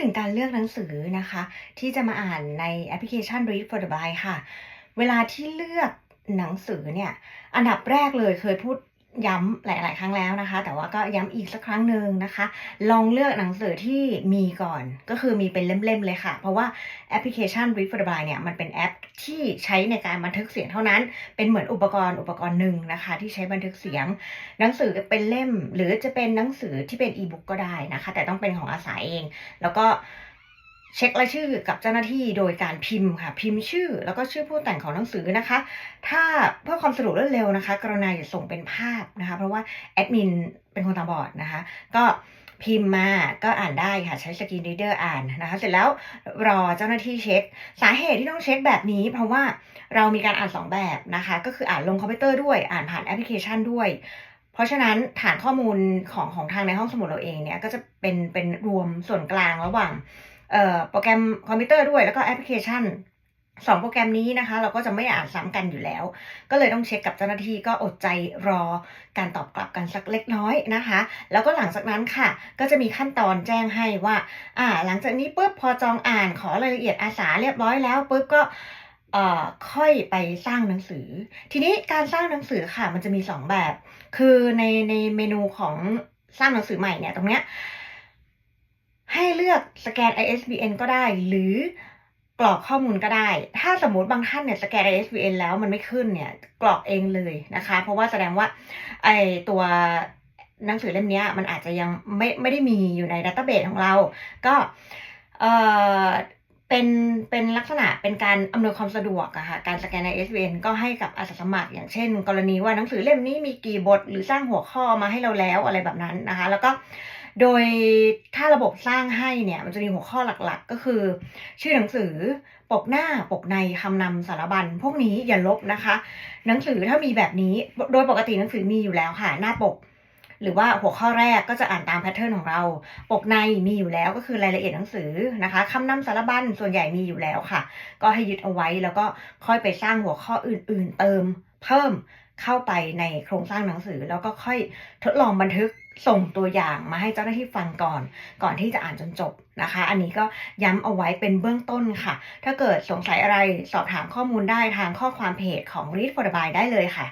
ถึงการเลือกหนังสือนะคะ ที่จะมาอ่านในแอปพลิเคชัน Read for the Blind ค่ะ เวลาที่เลือกหนังสือเนี่ย อันดับแรกเลยเคยพูด ย้ำหลาย ๆ ครั้งแล้วนะคะ แต่ว่าก็ย้ำอีกสักครั้งหนึ่งนะคะ ลองเลือกหนังสือที่มีก่อนก็คือมีเป็นเล่ม ๆ เลยค่ะ เพราะว่าแอปพลิเคชัน Read for the Blind เนี่ยมันเป็นแอปที่ใช้ในการบันทึกเสียงเท่านั้น เป็นเหมือนอุปกรณ์อุปกรณ์หนึ่งนะคะ ที่ใช้บันทึกเสียง หนังสือเป็นเล่ม หรือจะเป็นหนังสือที่เป็นอีบุ๊กก็ได้นะคะ แต่ต้องเป็นของอาสาเอง แล้วก็ เช็ครายชื่อกับเจ้าหน้าที่โดยการพิมพ์ค่ะ พิมพ์ชื่อ แล้วก็ชื่อผู้แต่งของหนังสือนะคะ ถ้าเพื่อความสะดวกรวดเร็วนะคะ กรุณาอย่าส่งเป็นภาพนะคะ เพราะว่าแอดมินเป็นคนตาบอดนะคะ ก็พิมพ์มาก็อ่านได้ค่ะ ใช้สกรีน r ีเดอร์อ่านนะคะ เสร็จแล้วรอเจ้าหน้าที่เช็ค สาเหตุที่ต้องเช็คแบบนี้ เพราะว่าเรามีการอ่านสองแบบนะคะ ก็คืออ่านลงคอมพิวเตอร์ด้วยอ่านผ่านแอปพลิเคชันด้วย เพราะฉะนั้นฐานข้อมูลของของทางในห้องสมุดเราเองเนี่ยก็จะเป็นเป็นรวมส่วนกลางระหว่าง โปรแกรมคอมพิวเตอร์ด้วยแล้วก็แอปพลิเคชันสองโปรแกรมนี้นะคะ เราก็จะไม่อ่านซ้ำกันอยู่แล้ว ก็เลยต้องเช็คกับเจ้าหน้าที่ก็อดใจรอการตอบกลับกันสักเล็กน้อยนะคะ แล้วก็หลังจากนั้นค่ะ ก็จะมีขั้นตอนแจ้งให้ว่า อ่า หลังจากนี้ปุ๊บพอจองอ่านขอรายละเอียดอาสาเรียบร้อยแล้วปุ๊บก็ค่อยไปสร้างหนังสือ ทีนี้การสร้างหนังสือค่ะ มันจะมีสองแบบ คือในในเมนูของสร้างหนังสือใหม่เนี่ยตรงเนี้ย ลือกสแกน ISBN ก็ได้ หรือกรอกข้อมูลก็ได้ ถ้าสมมติบางท่านเนี่ยสแกน ISBN แล้วมันไม่ขึ้นเนี่ยกรอกเองเลยนะคะ เพราะว่าแสดงว่าไอตัวหนังสือเล่มนี้มันอาจจะยังไม่ไม่ได้มีอยู่ในดัตเตอร์เบสของเรา ก็เออเป็นเป็นลักษณะเป็นการอำนวยความสะดวกอะค่ะการสแกนใน ISBN ก็ให้กับอาสาสมัคร อย่างเช่น กรณีว่าหนังสือเล่มนี้มีกี่บท หรือสร้างหัวข้อมาให้เราแล้วอะไรแบบนั้นนะคะ แล้วก็ โดยถ้าระบบสร้างให้เนี่ยมันจะมีหัวข้อหลักๆ ก็คือ ชื่อหนังสือปกหน้าปกในคำนำสารบัญ พวกนี้อย่าลบนะคะ หนังสือถ้ามีแบบนี้โดยปกติหนังสือมีอยู่แล้วค่ะ หน้าปก หรือว่าหัวข้อแรกก็จะอ่านตามแพทเทิร์นของเรา ปกในมีอยู่แล้วก็คือรายละเอียดหนังสือนะคะคำนำสารบัญส่วนใหญ่มีอยู่แล้วค่ะ ก็ให้ยึดเอาไว้แล้วก็ค่อยไปสร้างหัวข้ออื่น ๆ เติมเพิ่ม เข้าไปในโครงสร้างหนังสือ แล้วก็ค่อยทดลองบันทึกส่งตัวอย่างมาให้เจ้าหน้าที่ฟังก่อน ก่อนที่จะอ่านจนจบนะคะ อันนี้ก็ย้ำเอาไว้เป็นเบื้องต้นค่ะ ถ้าเกิดสงสัยอะไรสอบถามข้อมูลได้ทางข้อความเพจของ Read for the By ได้เลยค่ะ